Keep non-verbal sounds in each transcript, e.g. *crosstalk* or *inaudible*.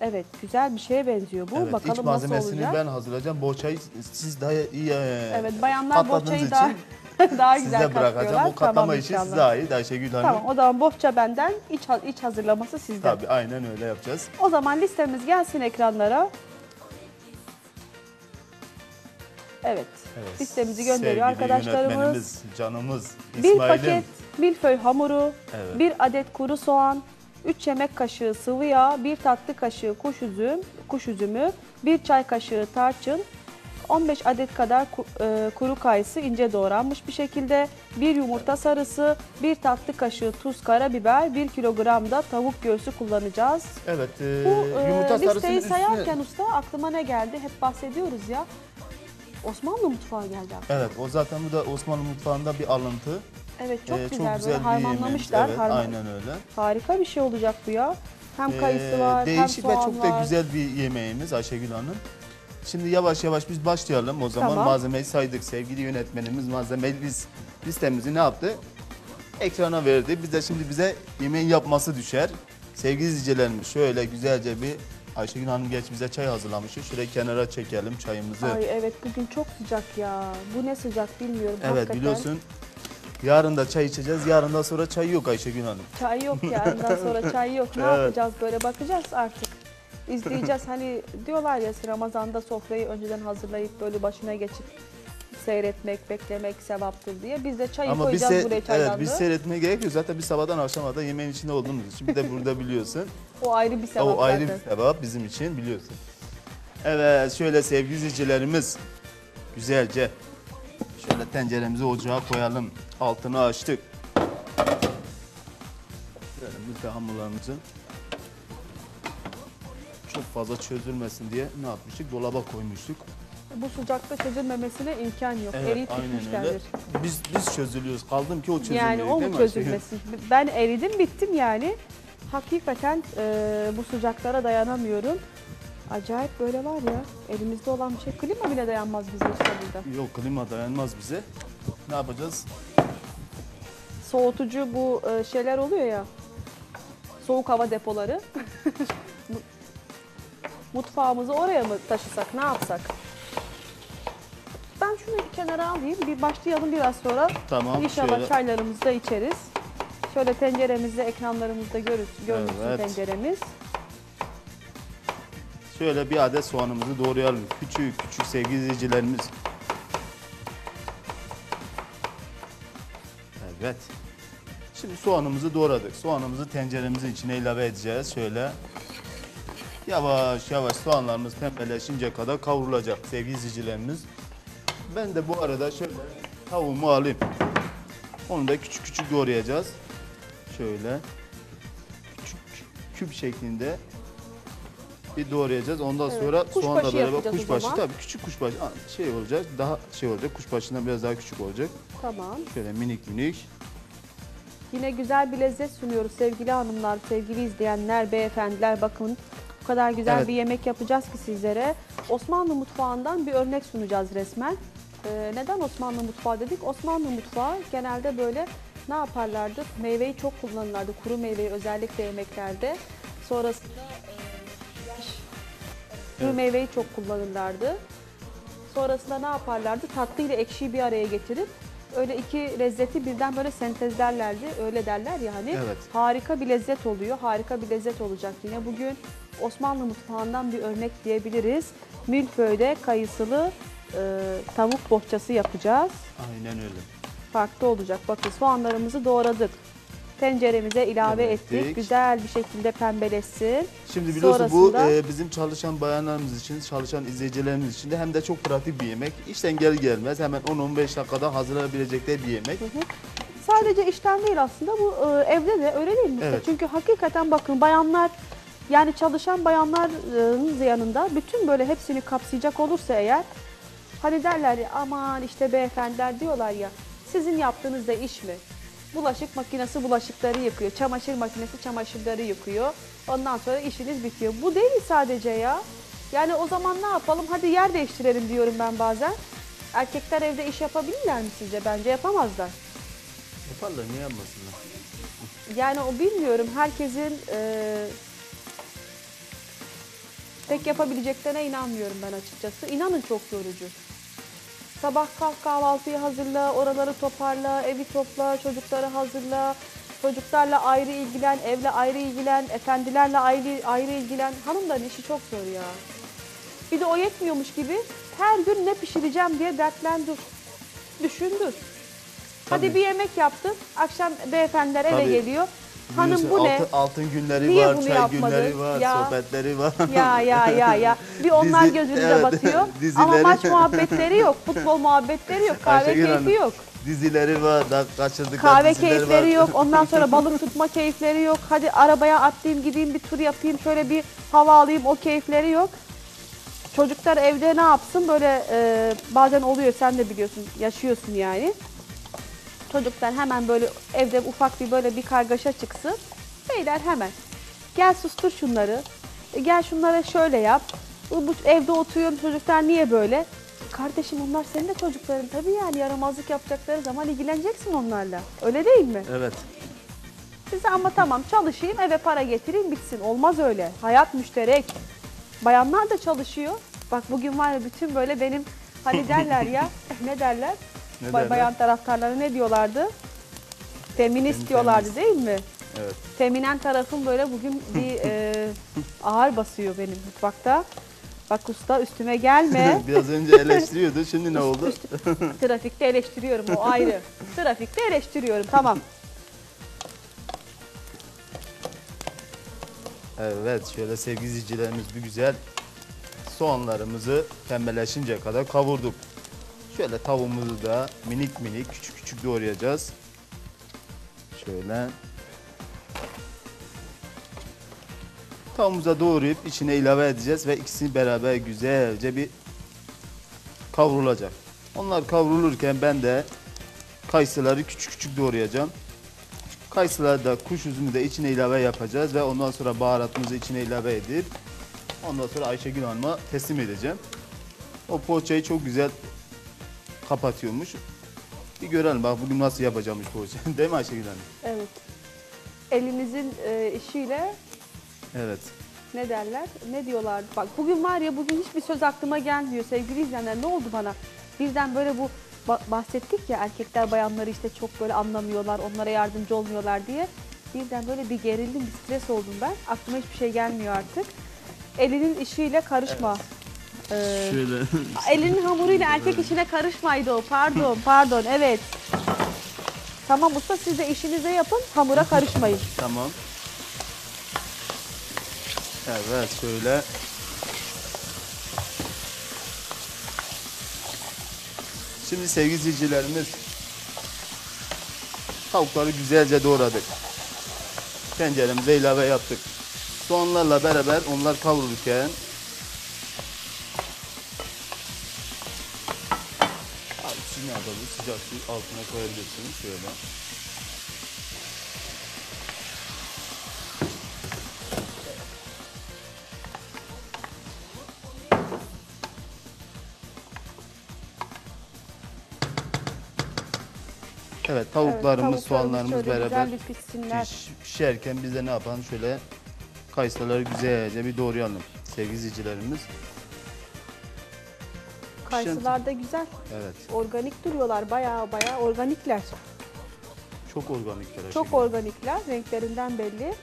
Evet, güzel bir şeye benziyor bu. Evet, Bakalım iç nasıl malzemesini olacak. ben hazırlayacağım. Boğaçayı siz daha iyi e, Evet, bayanlar katladığınız bohçayı daha, için *laughs* daha güzel size bırakacağım. katlıyorlar. Bu katlama Tamam, işi inşallah. size ait Ayşegül Hanım. Tamam, o zaman bohça benden, iç, iç hazırlaması sizden. Tabii aynen öyle yapacağız. O zaman listemiz gelsin ekranlara. Evet, Evet. listemizi gönderiyor Sevgili arkadaşlarımız. canımız, Bir İsmail'im. paket milföy hamuru, Evet. bir adet kuru soğan, 3 yemek kaşığı sıvı yağ, bir tatlı kaşığı kuş üzüm, kuş üzümü, bir çay kaşığı tarçın, 15 adet kadar e, kuru kayısı ince doğranmış bir şekilde, bir yumurta sarısı, bir tatlı kaşığı tuz, karabiber, 1 kilogram da tavuk göğsü kullanacağız. Evet, e, Bu e, yumurta listeyi üstüne... sayarken usta aklıma ne geldi? Hep bahsediyoruz ya. Osmanlı mutfağı geldi aklıma. Evet, o zaten bu da Osmanlı mutfağında bir alıntı. Evet çok E, güzel, böyle bir harmanlamışlar. yemeğimiz. Evet, harman- aynen öyle. Harika bir şey olacak bu ya. Hem Ee, kayısı var, hem Değişik ve soğan çok var. da güzel bir yemeğimiz Ayşegül Hanım. Şimdi yavaş yavaş biz başlayalım. O zaman Tamam. malzemeyi saydık. Sevgili yönetmenimiz malzemeyi biz listemizi ne yaptı? Ekrana verdi. Biz de şimdi bize yemeğin yapması düşer. Sevgili izleyicilerimiz şöyle güzelce bir Ayşegül Hanım geç bize çay hazırlamış. Şöyle kenara çekelim çayımızı. Ay evet bugün çok sıcak ya. Bu ne sıcak bilmiyorum. evet hakikaten. biliyorsun yarın da çay içeceğiz. Yarın da sonra çay yok Ayşegül Hanım. Çay yok yarından sonra çay yok. *laughs* Ne Evet. yapacağız böyle bakacağız artık. İzleyeceğiz hani diyorlar ya Ramazan'da sofrayı önceden hazırlayıp böyle başına geçip seyretmek, beklemek sevaptır diye. Biz de çayı Ama koyacağız buraya evet, çaydanlığı. biz seyretmeye gerek yok. Zaten biz sabahdan akşama da yemeğin içinde olduğumuz için bir de burada biliyorsun. o ayrı bir sevap o ayrı zaten. bir sevap bizim için biliyorsun. Evet şöyle sevgili izleyicilerimiz güzelce şöyle tenceremizi ocağa koyalım. Altını açtık. De hamurlarımızı çok fazla çözülmesin diye ne yapmıştık? Dolaba koymuştuk. Bu sıcakta çözülmemesine imkan yok. Eriyip aynen öyle. gitmişlerdir. Biz biz çözülüyoruz. Kaldım ki o çözülmüyor. Yani o mu çözülmesin? Ben eridim bittim yani. Hakikaten e, bu sıcaklara dayanamıyorum. Acayip böyle var ya elimizde olan bir şey. Klima bile dayanmaz bize işte burada. Yok klima dayanmaz bize. Ne yapacağız? Soğutucu bu e, şeyler oluyor ya. Soğuk hava depoları. *laughs* Mutfağımızı oraya mı taşısak ne yapsak? Ben şunu bir kenara alayım. Bir başlayalım biraz sonra. Tamam, İnşallah şöyle. çaylarımızı da içeriz. Şöyle tenceremizde, ekranlarımızda görürsün, görünsün Evet. tenceremiz. Şöyle bir adet soğanımızı doğrayalım. Küçük küçük sevgili izleyicilerimiz. Evet. Şimdi soğanımızı doğradık. Soğanımızı tenceremizin içine ilave edeceğiz. Şöyle yavaş yavaş soğanlarımız pembeleşince kadar kavrulacak sevgili izleyicilerimiz. Ben de bu arada şöyle tavuğumu alayım. Onu da küçük küçük doğrayacağız. Şöyle küçük küp şeklinde bir doğrayacağız. Ondan Evet, sonra kuşbaşı soğanla beraber yapacağız o kuşbaşı zaman. tabii küçük kuşbaşı Aa, şey olacak. Daha şey olacak. Kuşbaşından biraz daha küçük olacak. Tamam. Şöyle minik minik. Yine güzel bir lezzet sunuyoruz sevgili hanımlar, sevgili izleyenler, beyefendiler. Bakın bu kadar güzel Evet. bir yemek yapacağız ki sizlere. Osmanlı mutfağından bir örnek sunacağız resmen. Ee, neden Osmanlı mutfağı dedik? Osmanlı mutfağı genelde böyle ne yaparlardı? Meyveyi çok kullanırlardı. Kuru meyveyi özellikle yemeklerde. Sonrasında kuru Evet. meyveyi çok kullanırlardı. Sonrasında ne yaparlardı? Tatlı ile ekşiyi bir araya getirip öyle iki lezzeti birden böyle sentezlerlerdi. Öyle derler ya hani. Evet. Harika bir lezzet oluyor. Harika bir lezzet olacak yine. Bugün Osmanlı mutfağından bir örnek diyebiliriz. Milföy'de kayısılı e, tavuk bohçası yapacağız. Aynen öyle. Farklı olacak. Bakın soğanlarımızı doğradık. Tenceremize ilave Evet, ettik. dik. Güzel bir şekilde pembeleşsin. Şimdi biliyorsun Sonrasında- bu e, bizim çalışan bayanlarımız için, çalışan izleyicilerimiz için de hem de çok pratik bir yemek. İşten gel gelmez hemen 10-15 dakikada hazırlanabilecekleri bir yemek. Sadece işten değil aslında bu e, evde de öyle değil mi? Evet. Çünkü hakikaten bakın bayanlar yani çalışan bayanların yanında bütün böyle hepsini kapsayacak olursa eğer Hani derler ya aman işte beyefendiler diyorlar ya sizin yaptığınız da iş mi? Bulaşık makinesi bulaşıkları yıkıyor, çamaşır makinesi çamaşırları yıkıyor. Ondan sonra işiniz bitiyor. Bu değil sadece ya. Yani o zaman ne yapalım? Hadi yer değiştirelim diyorum ben bazen. Erkekler evde iş yapabilirler mi sizce? Bence yapamazlar. Yaparlar niye yapmasınlar? Yani o bilmiyorum. Herkesin e, tek yapabileceklerine inanmıyorum ben açıkçası. İnanın çok yorucu. Sabah kalk kahvaltıyı hazırla, oraları toparla, evi topla, çocukları hazırla. Çocuklarla ayrı ilgilen, evle ayrı ilgilen, efendilerle ayrı, ayrı ilgilen. Hanımların işi çok zor ya. Bir de o yetmiyormuş gibi her gün ne pişireceğim diye dertlen dur. Düşün dur. Hadi Tabii. bir yemek yaptın, akşam beyefendiler eve Tabii. geliyor. Hanım bu ne? Altın, altın günleri Niye var, bunu çay yapmadın? günleri var, Ya. sohbetleri var. Ya ya ya ya. Bir onlar Dizi- gözünüze evet, batıyor. *laughs* Ama dizileri. maç muhabbetleri yok, futbol muhabbetleri yok, kahve Ayşegül keyfi Hanım, yok. Dizileri var, da kaçırdıkları Kahve keyifleri yok. Ondan sonra balık *laughs* tutma keyifleri yok. Hadi arabaya atlayayım gideyim bir tur yapayım şöyle bir hava alayım o keyifleri yok. Çocuklar evde ne yapsın böyle e, bazen oluyor sen de biliyorsun yaşıyorsun yani. Çocuklar hemen böyle evde ufak bir böyle bir kargaşa çıksın. Beyler hemen gel sustur şunları. E, Gel şunlara şöyle yap. Bu bu evde oturuyorum çocuklar niye böyle? Kardeşim onlar senin de çocukların tabii yani yaramazlık yapacakları zaman ilgileneceksin onlarla. Öyle değil mi? Evet. Size ama tamam çalışayım eve para getireyim bitsin. Olmaz öyle. Hayat müşterek. Bayanlar da çalışıyor. Bak bugün var ya bütün böyle benim hani derler ya *laughs* ne derler? Ne derler? Bayan taraftarları ne diyorlardı? Feminist Fem- diyorlardı değil mi? Evet. Feminen tarafım böyle bugün bir *laughs* e, ağır basıyor benim mutfakta. Bak usta üstüme gelme. *laughs* Biraz önce eleştiriyordu, şimdi ne oldu? Trafikte eleştiriyorum o ayrı. *laughs* Trafikte eleştiriyorum tamam. Evet, şöyle sevgili izleyicilerimiz bir güzel soğanlarımızı pembeleşinceye kadar kavurduk. Şöyle tavuğumuzu da minik minik küçük küçük doğrayacağız. Şöyle. Tavuğumuza doğrayıp içine ilave edeceğiz ve ikisini beraber güzelce bir kavrulacak. Onlar kavrulurken ben de kayısıları küçük küçük doğrayacağım. Kayısıları da kuş üzümü de içine ilave yapacağız ve ondan sonra baharatımızı içine ilave edip ondan sonra Ayşegül Hanım'a teslim edeceğim. O poğaçayı çok güzel kapatıyormuş. Bir görelim bak bugün nasıl yapacağımız poğaça. *laughs* Değil mi Ayşegül Hanım? Evet. Elinizin e, işiyle Evet. ne derler? Ne diyorlardı? Bak bugün var ya bugün hiçbir söz aklıma gelmiyor sevgili izleyenler. Ne oldu bana? Birden böyle bu ba- bahsettik ya erkekler bayanları işte çok böyle anlamıyorlar, onlara yardımcı olmuyorlar diye. Birden böyle bir gerildim, bir stres oldum ben. Aklıma hiçbir şey gelmiyor artık. Elinin işiyle karışma. Ee, Şöyle. elinin hamuruyla erkek işine karışmaydı o. Pardon, pardon. Evet. Tamam usta siz de işinize yapın, hamura karışmayın. tamam. Evet şöyle. Şimdi sevgili izleyicilerimiz tavukları güzelce doğradık. Tenceremize ilave yaptık. Soğanlarla beraber onlar kavrulurken Sıcak su altına koyabilirsiniz şöyle. Evet tavuklarımız, tavuklarımız soğanlarımız beraber piş- pişerken biz de ne yapalım şöyle kayısıları güzelce bir doğrayalım sevgili izleyicilerimiz. Kayısılar da güzel. Evet Organik duruyorlar. Bayağı bayağı organikler. çok organikler. Çok organikler. Renklerinden belli.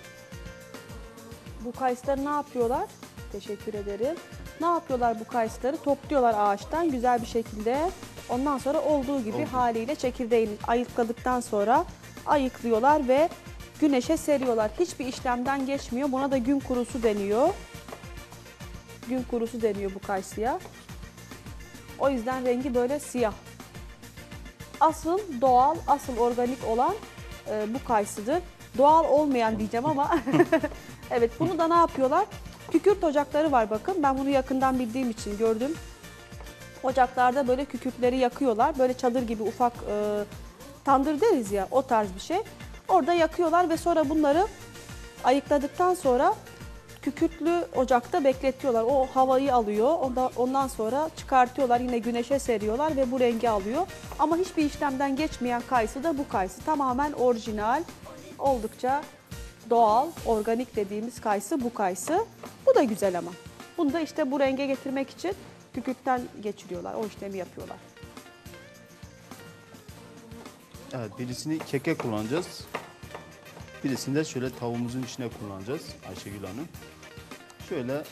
Bu kayısıları ne yapıyorlar? Teşekkür ederim. Ne yapıyorlar bu kayısıları? Topluyorlar ağaçtan güzel bir şekilde. Ondan sonra olduğu gibi Oldu. haliyle çekirdeğini ayıkladıktan sonra ayıklıyorlar ve güneşe seriyorlar. Hiçbir işlemden geçmiyor. Buna da gün kurusu deniyor. Gün kurusu deniyor bu kayısıya. O yüzden rengi böyle siyah. Asıl doğal, asıl organik olan e, bu kayısıdır. Doğal olmayan diyeceğim ama *laughs* evet bunu da ne yapıyorlar? Kükürt ocakları var bakın. Ben bunu yakından bildiğim için gördüm. Ocaklarda böyle kükürtleri yakıyorlar. Böyle çadır gibi ufak e, tandır deriz ya o tarz bir şey. Orada yakıyorlar ve sonra bunları ayıkladıktan sonra kükürtlü ocakta bekletiyorlar. O havayı alıyor. Ondan, ondan sonra çıkartıyorlar. Yine güneşe seriyorlar ve bu rengi alıyor. Ama hiçbir işlemden geçmeyen kayısı da bu kayısı. Tamamen orijinal, oldukça doğal, organik dediğimiz kayısı bu kayısı. Bu da güzel ama. Bunu da işte bu renge getirmek için kükürtten geçiriyorlar. O işlemi yapıyorlar. Evet birisini keke kullanacağız. Birisini de şöyle tavuğumuzun içine kullanacağız Ayşegül Hanım. Şöyle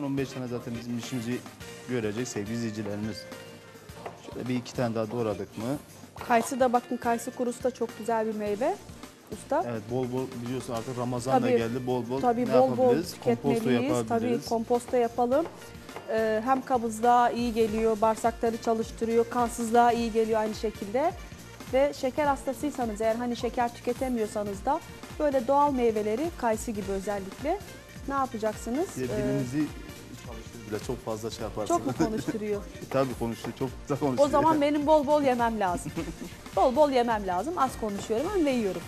10-15 tane zaten bizim işimizi görecek sevgili izleyicilerimiz. Şöyle bir iki tane daha doğradık mı? Kayısı da bakın kayısı kurusu da çok güzel bir meyve. Usta. Evet bol bol biliyorsun artık Ramazan da Tabii. geldi. Bol bol Tabii ne bol bol yapabiliriz? Komposto tüketmeliyiz. Tabii yapabiliriz. komposto yapalım. Ee, hem kabızlığa iyi geliyor, bağırsakları çalıştırıyor, kansızlığa iyi geliyor aynı şekilde. Ve şeker hastasıysanız eğer hani şeker tüketemiyorsanız da böyle doğal meyveleri, kayısı gibi özellikle ne yapacaksınız? De Ee, Dilimizi çalıştır bile çok fazla şey yaparsın. çok mu *laughs* konuşturuyor? *laughs* Tabii konuşuyor. Çok güzel konuşuyor. O zaman *laughs* benim bol bol yemem lazım. bol bol yemem lazım. Az konuşuyorum ama yiyorum.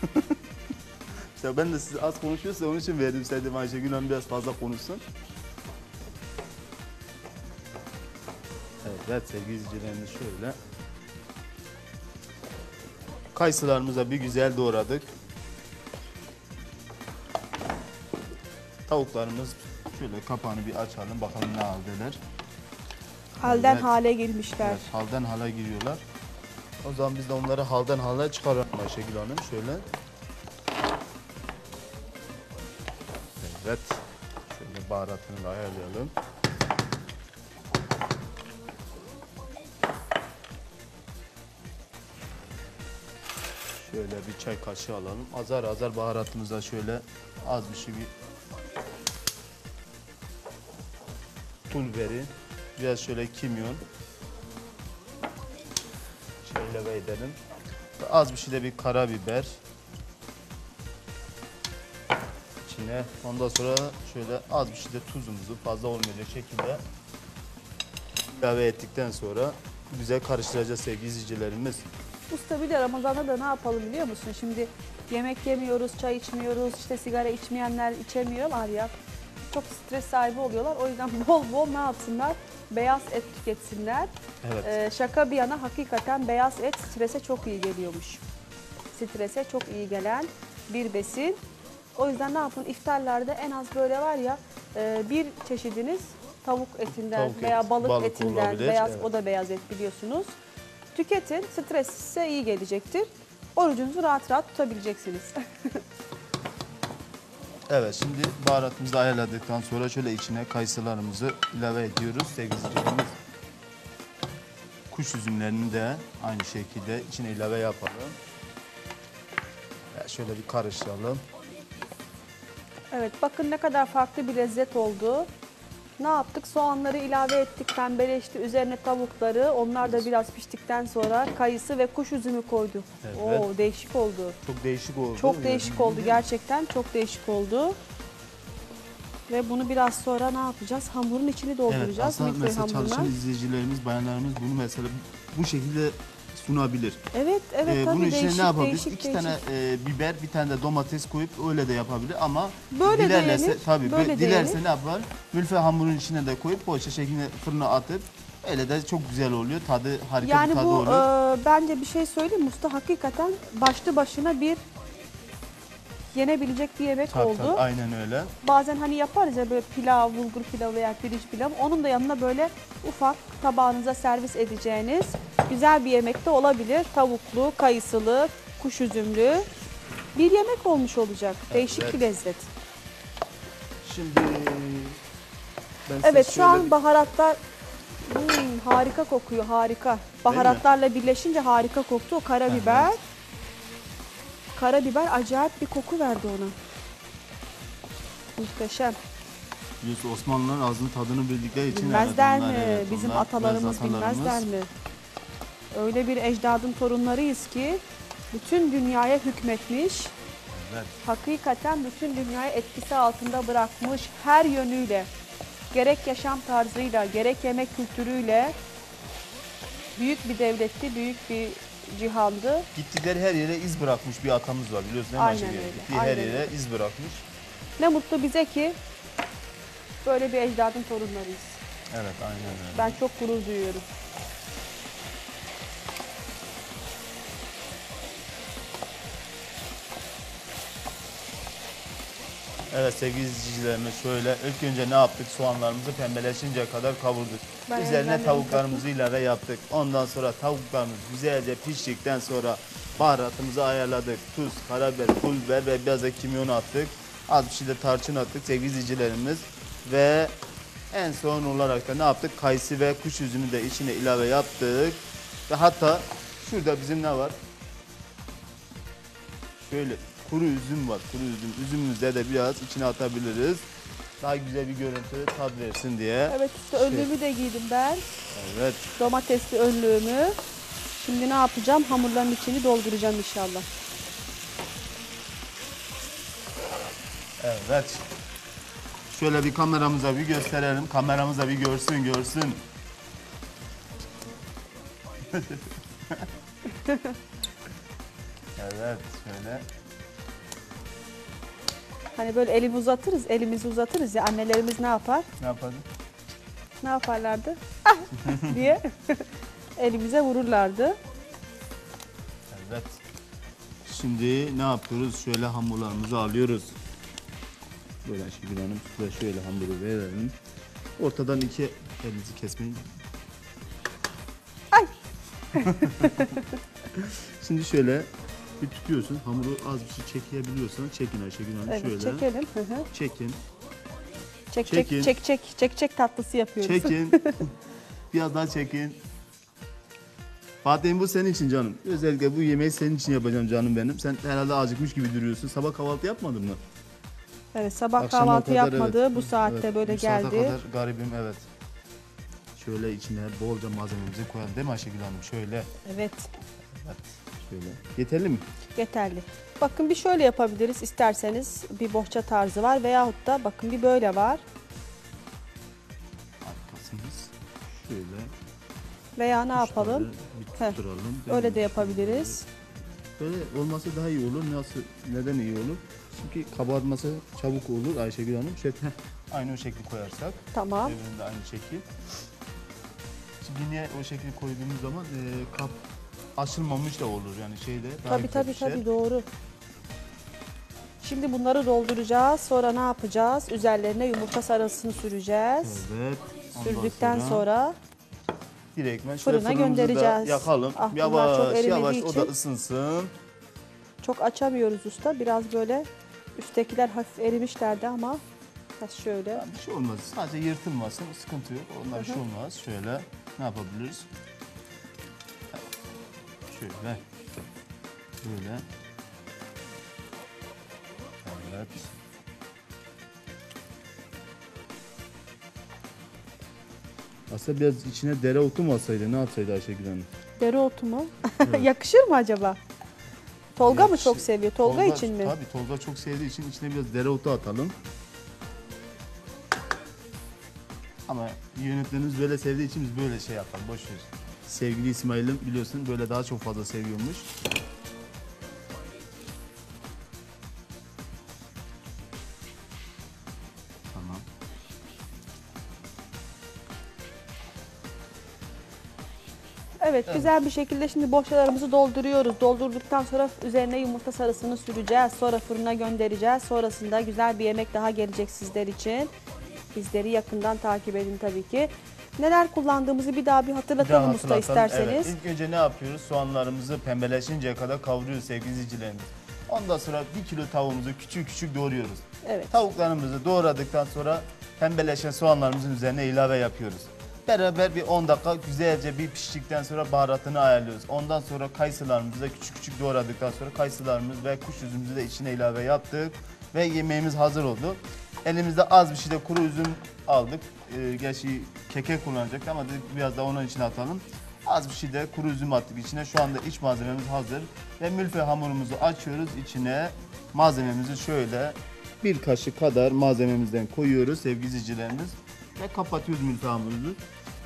İşte ben de siz az konuşuyorsa onun için verdim istedim Ayşegül Hanım biraz fazla konuşsun. Evet, evet sevgili izleyicilerimiz şöyle. Kayısılarımıza bir güzel doğradık. Tavuklarımız şöyle kapağını bir açalım bakalım ne haldeler. Halden Evet. hale girmişler. Evet, halden hala giriyorlar. O zaman biz de onları halden hala çıkaralım Ayşegül Hanım. Şöyle. Evet. Şöyle baharatını da ayarlayalım. Bir çay kaşığı alalım. Azar azar baharatımıza şöyle az bir şey bir pul biberi, biraz şöyle kimyon, şöyle ilave edelim. Az bir şey de bir karabiber. İçine ondan sonra şöyle az bir şey de tuzumuzu fazla olmayacak şekilde ilave ettikten sonra güzel karıştıracağız sevgili izleyicilerimiz. Usta bir de Ramazan'da da ne yapalım biliyor musun? Şimdi yemek yemiyoruz, çay içmiyoruz, işte sigara içmeyenler içemiyorlar ya. Çok stres sahibi oluyorlar. O yüzden *laughs* bol bol ne yapsınlar? Beyaz et tüketsinler. Evet. Ee, şaka bir yana hakikaten beyaz et strese çok iyi geliyormuş. Strese çok iyi gelen bir besin. O yüzden ne yapın? İftarlarda en az böyle var ya e, bir çeşidiniz tavuk etinden Tavuk veya et, balık, balık etinden, beyaz evet. o da beyaz et biliyorsunuz. Tüketin. Stres size iyi gelecektir. Orucunuzu rahat rahat tutabileceksiniz. *laughs* Evet şimdi baharatımızı ayarladıktan sonra şöyle içine kayısılarımızı ilave ediyoruz sevgili izleyicilerimiz. Kuş üzümlerini de aynı şekilde içine ilave yapalım. Şöyle bir karıştıralım. Evet bakın ne kadar farklı bir lezzet oldu. Ne yaptık? Soğanları ilave ettik, pembeleşti. Üzerine tavukları, onlar da biraz piştikten sonra kayısı ve kuş üzümü koyduk. Evet. Oo değişik oldu. Çok değişik oldu. Çok değişik oldu gerçekten. Çok değişik oldu. Ve bunu biraz sonra ne yapacağız? Hamurun içini Evet dolduracağız. aslında milföy mesela çalışan hamuruna. izleyicilerimiz, bayanlarımız bunu mesela bu şekilde sunabilir. Evet, evet Ee, tabii bunun içine değişik, ne yapabilir? değişik, İki değişik. tane e, biber, bir tane de domates koyup öyle de yapabilir ama Böyle de dilerlerse yenir, tabii böyle de dilerse yenir. ne yapar? Mülfe hamurun içine de koyup poğaça şeklinde fırına atıp öyle de çok güzel oluyor. Tadı harika Yani bir tadı bu oluyor. e, bence bir şey söyleyeyim mi usta hakikaten başlı başına bir yenebilecek bir yemek Tabii, oldu. tabii, aynen öyle. Bazen hani yaparız ya böyle pilav, bulgur pilavı veya pirinç pilavı. Onun da yanına böyle ufak tabağınıza servis edeceğiniz güzel bir yemek de olabilir. Tavuklu, kayısılı, kuş üzümlü bir yemek olmuş olacak. Değişik Evet. bir lezzet. Şimdi ben size Evet şu şöyle an baharatlar Hmm, harika kokuyor harika. Baharatlarla birleşince harika koktu. O karabiber. Karabiber acayip bir koku verdi ona. Muhteşem. biliyorsun Osmanlılar ağzının tadını bildikleri için Bilmezler mi? evet, Bizim onlar, biraz atalarımız. bilmezler mi? Öyle bir ecdadın torunlarıyız ki bütün dünyaya hükmetmiş. Evet. Hakikaten bütün dünyayı etkisi altında bırakmış her yönüyle. gerek yaşam tarzıyla, gerek yemek kültürüyle büyük bir devletti, büyük bir cihandı. Gittikleri her yere iz bırakmış bir atamız var biliyorsun mi Aynen öyle, Gittiği her yere öyle. iz bırakmış. Ne mutlu bize ki böyle bir ecdadın torunlarıyız. Evet aynen öyle. Ben çok gurur duyuyorum. Evet sevgili izleyicilerimiz şöyle ilk önce ne yaptık? Soğanlarımızı pembeleşinceye kadar kavurduk. Ben Üzerine tavuklarımızı ilave yaptık. Ondan sonra tavuklarımız güzelce piştikten sonra baharatımızı ayarladık. Tuz, karabiber, pul biber ve biraz da kimyon attık. Az bir şey de tarçın attık sevgili izleyicilerimiz. Ve en son olarak da ne yaptık? Kayısı ve kuş üzümü de içine ilave yaptık. Ve hatta şurada bizim ne var? Şöyle kuru üzüm var. Kuru üzüm. Üzümümüzde de biraz içine atabiliriz. Daha güzel bir görüntü, tat versin diye. Evet işte önlüğümü de giydim ben. Evet. Domatesli önlüğümü. Şimdi ne yapacağım? Hamurların içini dolduracağım inşallah. Evet. Şöyle bir kameramıza bir gösterelim. Kameramıza bir görsün, görsün. *laughs* evet, şöyle. Hani böyle elimi uzatırız, elimizi uzatırız ya annelerimiz ne yapar? Ne yapalım? Ne yaparlardı? Ah! *laughs* diye *laughs* elimize vururlardı. Evet. Şimdi ne yapıyoruz? Şöyle hamurlarımızı alıyoruz. Böyle Ayşegül Hanım size şöyle hamuru verelim. Ortadan iki elinizi kesmeyin. Ay! *laughs* Şimdi şöyle bir tutuyorsun. Hamuru az bir şey çekebiliyorsan çekin Ayşegül Hanım. Evet şöyle. çekelim. Hı hı. Çekin. Çek Çekin. çek çek çek çek çek tatlısı yapıyoruz. Çekin. *laughs* Biraz daha çekin. Fatih'im bu senin için canım. Özellikle bu yemeği senin için yapacağım canım benim. Sen herhalde acıkmış gibi duruyorsun. Sabah kahvaltı yapmadın mı? Evet sabah Akşama kahvaltı kadar yapmadı. evet. Bu saatte Evet, böyle bu saate geldi. kadar garibim evet. Şöyle içine bolca malzememizi koyalım değil mi Ayşegül Hanım? Şöyle. Evet. Şöyle. Yeterli mi? yeterli. Bakın bir şöyle yapabiliriz isterseniz bir bohça tarzı var veyahut da bakın bir böyle var Arkasınız. Şöyle. veya ne yapalım Heh, tutturalım. değil öyle de yapabiliriz. Böyle olması daha iyi olur. Nasıl? Neden iyi olur? Çünkü kabarması çabuk olur Ayşegül Hanım. Şöyle heh, aynı o şekli koyarsak. Tamam. Öbüründe aynı şekil. Şimdi niye o şekli koyduğumuz zaman e, kap açılmamış da olur yani şeyde. Tabii tabii pişer. tabii doğru. Şimdi bunları dolduracağız. Sonra ne yapacağız? Üzerlerine yumurta sarısını süreceğiz. Evet. Sürdükten sonra direktmen şöyle fırına da göndereceğiz. yakalım. Ah, bunlar çok yavaş yavaş o da için. ısınsın. çok açamıyoruz usta. Biraz böyle üsttekiler hafif erimişlerdi ama şöyle. Yani bir şey olmaz. Sadece yırtılmasın. Sıkıntı yok. Onlar bir şey olmaz. Şöyle ne yapabiliriz? Şöyle. Böyle. Evet. Aslında biraz içine dereotu mu atsaydı? Ne yapsaydı Ayşegül Hanım? Dereotu mu? Evet. *laughs* Yakışır mı acaba? Tolga mı Yakışır. çok seviyor? Tolga, için mi? Tabii Tolga çok sevdiği için içine biraz dereotu atalım. Ama yönetmenimiz böyle sevdiği için biz böyle şey yapalım. Boş ver. Sevgili İsmail'im biliyorsun böyle daha çok fazla seviyormuş. Tamam. Evet, güzel bir şekilde şimdi bohçalarımızı dolduruyoruz. Doldurduktan sonra üzerine yumurta sarısını süreceğiz. Sonra fırına göndereceğiz. Sonrasında güzel bir yemek daha gelecek sizler için. Bizleri yakından takip edin tabii ki. Neler kullandığımızı bir daha bir Bir daha hatırlatalım usta hatırlatalım. isterseniz. Evet, ilk önce ne yapıyoruz? Soğanlarımızı pembeleşinceye kadar kavuruyoruz sevgili izleyicilerimiz. Ondan sonra bir kilo tavuğumuzu küçük küçük doğruyoruz. Evet. Tavuklarımızı doğradıktan sonra pembeleşen soğanlarımızın üzerine ilave yapıyoruz. Beraber bir 10 dakika güzelce bir piştikten sonra baharatını ayarlıyoruz. Ondan sonra kayısılarımızı da küçük küçük doğradıktan sonra kayısılarımız ve kuş üzümümüzü de içine ilave yaptık. Ve yemeğimiz hazır oldu. Elimizde az bir şey de kuru üzüm aldık. Ee, gerçi keke kullanacaktık ama dedik biraz da onun içine atalım. Az bir şey de kuru üzüm attık içine. Şu anda iç malzememiz hazır. Ve mülfe hamurumuzu açıyoruz. içine malzememizi şöyle bir kaşık kadar malzememizden koyuyoruz sevgili izleyicilerimiz. Ve kapatıyoruz milföy hamurumuzu.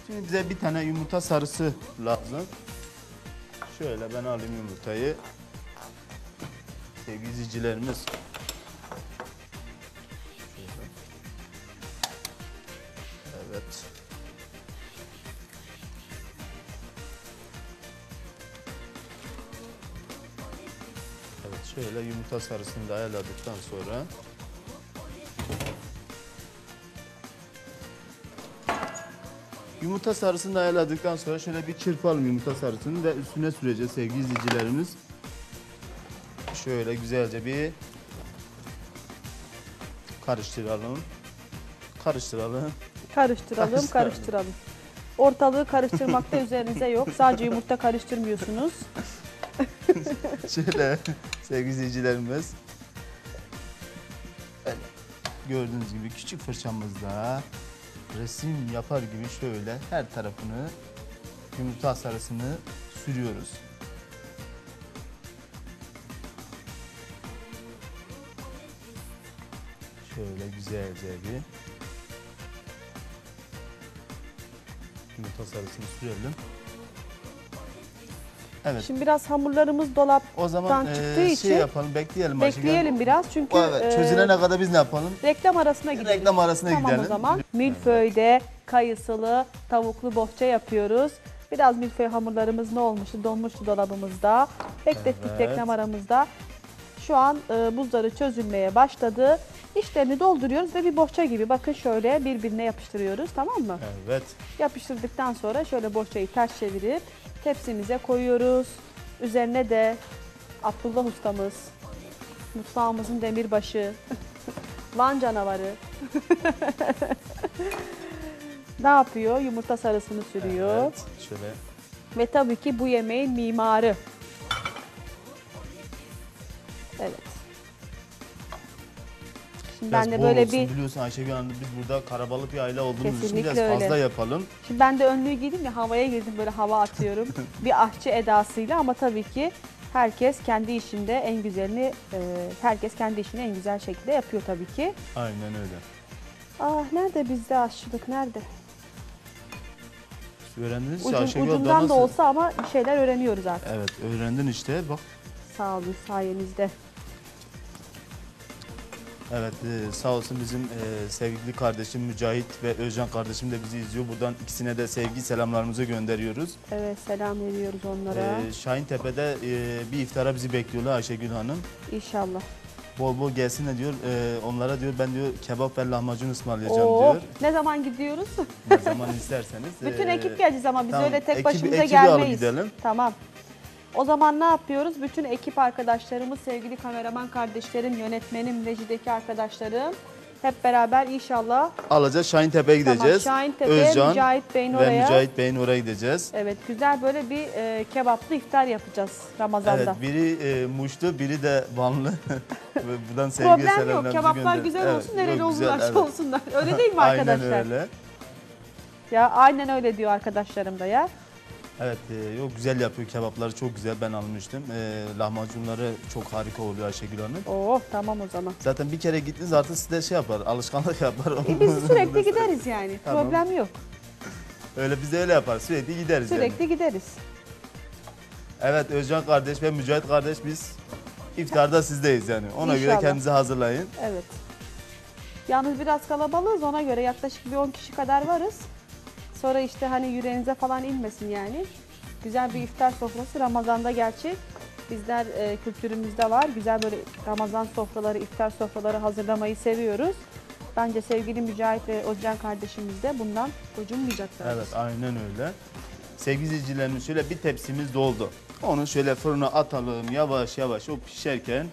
Şimdi bize bir tane yumurta sarısı lazım. Şöyle ben alayım yumurtayı. Sevgili izleyicilerimiz. Evet. Evet şöyle yumurta sarısını da ayarladıktan sonra Yumurta sarısını da ayarladıktan sonra şöyle bir çırpalım yumurta sarısını ve üstüne süreceğiz sevgili izleyicilerimiz. Şöyle güzelce bir karıştıralım. Karıştıralım. Karıştıralım, Karıştıralım. Ortalığı karıştırmakta üzerinize yok. Sadece yumurta karıştırmıyorsunuz. *laughs* Şöyle sevgili izleyicilerimiz. Evet, gördüğünüz gibi küçük fırçamızla resim yapar gibi şöyle her tarafını yumurta sarısını sürüyoruz. Şöyle güzelce bir yumurta sarısını sürelim. Evet. Şimdi biraz hamurlarımız dolap O zaman çıktığı eee, şey için yapalım, bekleyelim. Ayşegül. bekleyelim biraz. Çünkü Evet, e, çözülene kadar biz ne yapalım? reklam arasına gidelim. Reklam arasına tamam gidelim. o zaman. Milföyde kayısılı tavuklu bohça yapıyoruz. Biraz milföy hamurlarımız ne olmuştu? Donmuştu dolabımızda. Beklettik Evet. reklam aramızda. Şu an e, buzları çözülmeye başladı. İşlerini dolduruyoruz ve bir bohça gibi bakın şöyle birbirine yapıştırıyoruz tamam mı? Evet. Yapıştırdıktan sonra şöyle bohçayı ters çevirip tepsimize koyuyoruz. Üzerine de Abdullah ustamız, mutfağımızın demirbaşı, *laughs* Van canavarı. *laughs* ne yapıyor? Yumurta sarısını sürüyor. Evet. Şöyle Ve tabii ki bu yemeğin mimarı. Evet. Şimdi biraz ben de böyle olsun. bir Biliyorsun Ayşegül Hanım biz burada karabalık bir aile olduğumuz için biraz fazla öyle. yapalım. Şimdi ben de önlüğü giydim ya havaya girdim böyle hava atıyorum. *laughs* bir aşçı edasıyla ama tabii ki herkes kendi işinde en güzelini, e, herkes kendi işini en güzel şekilde yapıyor tabii ki. Aynen öyle. Ah nerede bizde aşçılık nerede? Öğrendiniz Ucun, Ayşegül ucundan da olsa ama bir şeyler öğreniyoruz artık. Evet öğrendin işte bak. Sağ olun sayenizde. Evet e, sağ olsun bizim e, sevgili kardeşim Mücahit ve Özcan kardeşim de bizi izliyor. Buradan ikisine de sevgi selamlarımızı gönderiyoruz. Evet selam veriyoruz onlara. E, Şahintepe'de e, bir iftara bizi bekliyorlar Ayşegül Hanım. İnşallah. Bol bol gelsinler diyor. E, onlara diyor ben diyor kebap ve lahmacun ısmarlayacağım Oo, diyor. ne zaman gidiyoruz? Ne zaman isterseniz. *laughs* Bütün E, ekip geleceğiz ama biz tamam, öyle tek ekibi- başımıza ekibi alıp gelmeyiz. gidelim. Tamam. O zaman ne yapıyoruz? Bütün ekip arkadaşlarımız, sevgili kameraman kardeşlerim, yönetmenim, rejideki arkadaşlarım hep beraber inşallah Alacağız Şahintepe'ye gideceğiz. Tamam, Şahintepe, Özcan Mücahit Bey'in ve oraya. Mücahit Bey'in oraya gideceğiz. Evet güzel böyle bir e, kebaplı iftar yapacağız Ramazan'da. Evet biri e, Muş'tu biri de Vanlı. *laughs* Ve Buradan sevgi Problem yok. selamlarımızı Kebaplar gönder- güzel Evet, olsun, nereli yok, güzel, olurlarsa evet. olsunlar. Öyle değil mi arkadaşlar? Aynen öyle. Ya aynen öyle diyor arkadaşlarım da ya. Evet e, yok güzel yapıyor kebapları çok güzel ben almıştım. E, lahmacunları çok harika oluyor Ayşegül Hanım. Oh tamam o zaman. Zaten bir kere gittiniz artık size şey yapar alışkanlık yapar. E, biz *laughs* sürekli gideriz yani. Tamam. Problem yok. Öyle biz de öyle yapar sürekli gideriz yani. Sürekli gideriz. Evet Özcan kardeş ve Mücahit kardeş biz iftarda sizdeyiz yani. Ona göre İnşallah. kendinizi hazırlayın. Evet. Yalnız biraz kalabalığız ona göre yaklaşık bir 10 kişi kadar varız. Sonra işte hani yüreğinize falan inmesin yani. Güzel bir iftar sofrası Ramazan'da gerçi bizler e, kültürümüzde var. Güzel böyle Ramazan sofraları, iftar sofraları hazırlamayı seviyoruz. Bence sevgili Mücahit ve Özcan kardeşimiz de bundan gocunmayacaklar. Evet aynen öyle. Sevgili izleyicilerimiz şöyle bir tepsimiz doldu. Onu şöyle fırına atalım yavaş yavaş o pişerken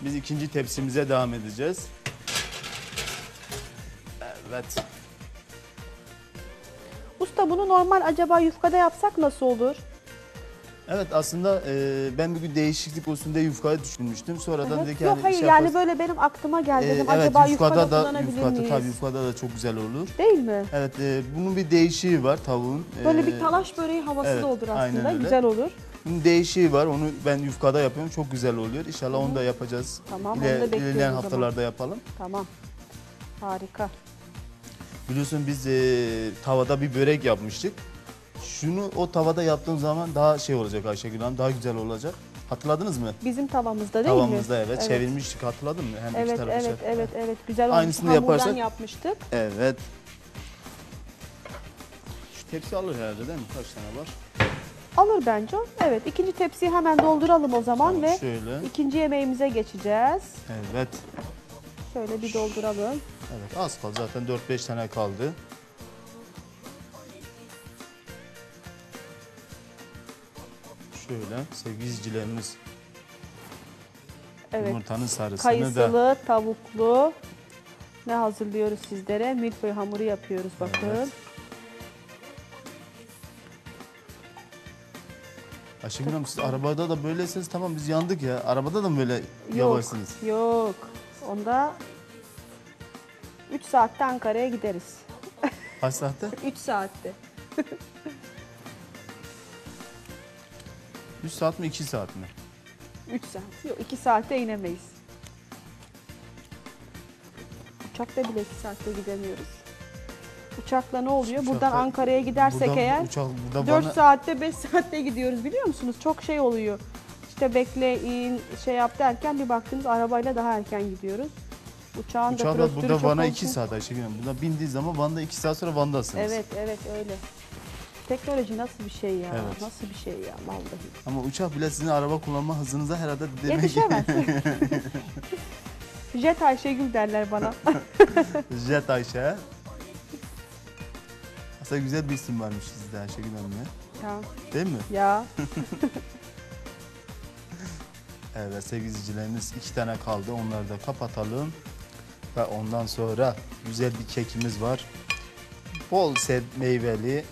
biz ikinci tepsimize devam edeceğiz. Evet. Usta bunu normal acaba yufkada yapsak nasıl olur? Evet aslında e, ben bir gün değişiklik olsun diye yufkayı düşünmüştüm. Sonradan Evet. dedik Yok yani hayır şey yani yaparız. böyle benim aklıma geldi E, dedim. evet acaba yufkada yufkada, da kullanabilir yufkada miyiz? tabii yufkada da çok güzel olur. Değil mi? Evet e, bunun bir değişiği var tavuğun. Böyle E, bir talaş böreği havası evet, da olur aslında. Güzel olur. Bunun değişiği var. Onu ben yufkada yapıyorum. Çok güzel oluyor. İnşallah onu da yapacağız. Tamam, onu İle- da bekliyoruz ilerleyen haftalarda yapalım. Tamam. Harika. Biliyorsun biz e, tavada bir börek yapmıştık. Şunu o tavada yaptığım zaman daha şey olacak Ayşegül Hanım, daha güzel olacak. Hatırladınız mı? Bizim tavamızda değil mi? Tavamızda evet, çevirmiştik hatırladın mı? Hem iki Evet, tarafı evet, şey- evet, evet. Güzel olmuş. Aynısını Hamurdan yaparsak- yapmıştık. Evet. Şu tepsi alır herhalde değil mi? Kaç tane var? Alır bence. Evet, ikinci tepsiyi hemen dolduralım o zaman Tamam, ve şöyle. ikinci yemeğimize geçeceğiz. Evet. Şöyle bir dolduralım. Evet az kaldı zaten 4-5 tane kaldı. Şöyle sevgili izleyicilerimiz Evet. yumurtanın sarısını da Kayısılı, tavuklu ne hazırlıyoruz sizlere? Milföy hamuru yapıyoruz bakın. Evet. Ayşegül Hanım siz arabada da böyleyseniz tamam biz yandık ya. Arabada da mı böyle Yok, yavaşsınız? yok. Onda 3 saatte Ankara'ya gideriz. Kaç saatte? *laughs* 3 saatte. 3 saat mi 2 saat mi? 3 saat. Yok 2 saatte inemeyiz. Uçakta bile 2 saatte gidemiyoruz. Uçakla ne oluyor? Buradan Uçakla- Ankara'ya gidersek Buradan eğer uçak, burada 4 bana... saatte 5 saatte gidiyoruz biliyor musunuz? Çok şey oluyor. İşte bekle, in, şey yap derken bir baktınız arabayla daha erken gidiyoruz. Uçağın da Uçakla prosedürü burada Van'a olduğu 2 için- saat Ayşegül Hanım. Burada bindiği zaman Van'da 2 saat sonra Van'dasınız. Evet, evet öyle. Teknoloji nasıl bir şey ya? Evet. Nasıl bir şey ya vallahi. Ama uçak bile sizin araba kullanma hızınıza herhalde demek Yetişemez. *laughs* Jet Ayşegül derler bana. *laughs* Jet Ayşe. Aslında güzel bir isim varmış sizde Ayşegül Hanım ya. ya, Değil mi? ya. *laughs* Evet sevgili izleyicilerimiz iki tane kaldı. Onları da kapatalım. Ve ondan sonra güzel bir kekimiz var. Bol seb meyveli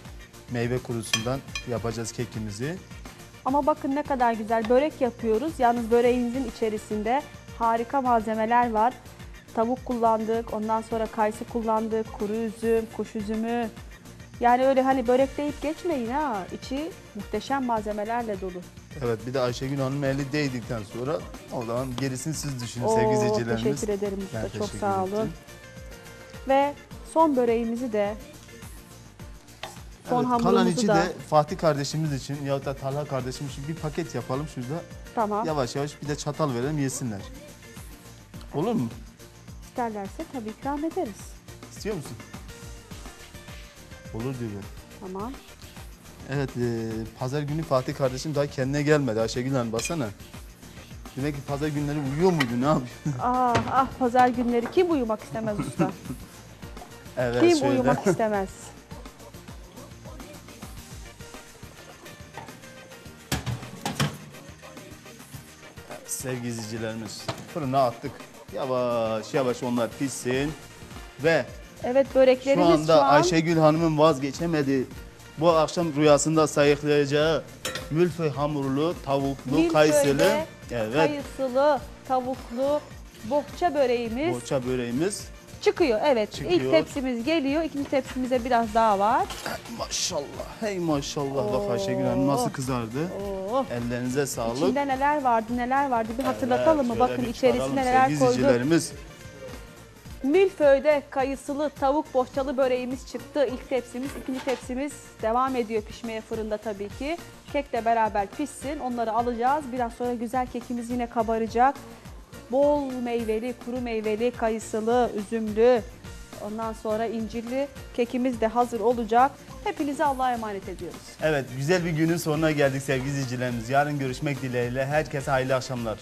meyve kurusundan yapacağız kekimizi. Ama bakın ne kadar güzel börek yapıyoruz. Yalnız böreğimizin içerisinde harika malzemeler var. Tavuk kullandık, ondan sonra kayısı kullandık, kuru üzüm, kuş üzümü. Yani öyle hani börek deyip geçmeyin ha. İçi muhteşem malzemelerle dolu. Evet bir de Ayşegül Hanım eli değdikten sonra o zaman gerisini siz düşünün sevgili izleyicilerimiz. teşekkür ederim Ben usta. Çok teşekkür sağ olun. Ve son böreğimizi de son Evet, kalan hamurumuzu içi da de Fatih kardeşimiz için ya da Talha kardeşimiz için bir paket yapalım şurada. tamam. Yavaş yavaş bir de çatal verelim yesinler. Olur mu? İsterlerse tabii ikram ederiz. İstiyor musun? Olur diyor. Tamam. Evet, e, pazar günü Fatih kardeşim daha kendine gelmedi. Ayşegül Hanım basana. Demek ki pazar günleri uyuyor muydu, ne yapıyor? *laughs* Ah ah pazar günleri kim uyumak istemez usta? *laughs* Evet, kim şöyle. uyumak istemez? Sevgili izleyicilerimiz, fırına attık. Yavaş yavaş onlar pişsin. Ve Evet şu böreklerimiz anda şu an Ayşegül Hanım'ın vazgeçemediği, bu akşam rüyasında sayıklayacağı mülföy hamurlu, tavuklu, milföyde kayısılı, evet, kayısılı, tavuklu bohça böreğimiz poğaça böreğimiz. çıkıyor. Evet Çıkıyor. ilk tepsimiz geliyor. İkinci tepsimize biraz daha var. Maşallah, hey maşallah bak Oo. Ayşegül Hanım nasıl kızardı. Oo. Ellerinize sağlık. İçinde neler vardı neler vardı bir hatırlatalım Evet, mı? şöyle Bakın bir içerisine çıkaralım neler sevgili koyduk. izleyicilerimiz. Milföyde kayısılı tavuk bohçalı böreğimiz çıktı. İlk tepsimiz, ikinci tepsimiz devam ediyor pişmeye fırında tabii ki. Kekle beraber pişsin. Onları alacağız. Biraz sonra güzel kekimiz yine kabaracak. Bol meyveli, kuru meyveli, kayısılı, üzümlü, ondan sonra incirli kekimiz de hazır olacak. Hepinizi Allah'a emanet ediyoruz. Evet güzel bir günün sonuna geldik sevgili izleyicilerimiz. Yarın görüşmek dileğiyle. Herkese hayırlı akşamlar.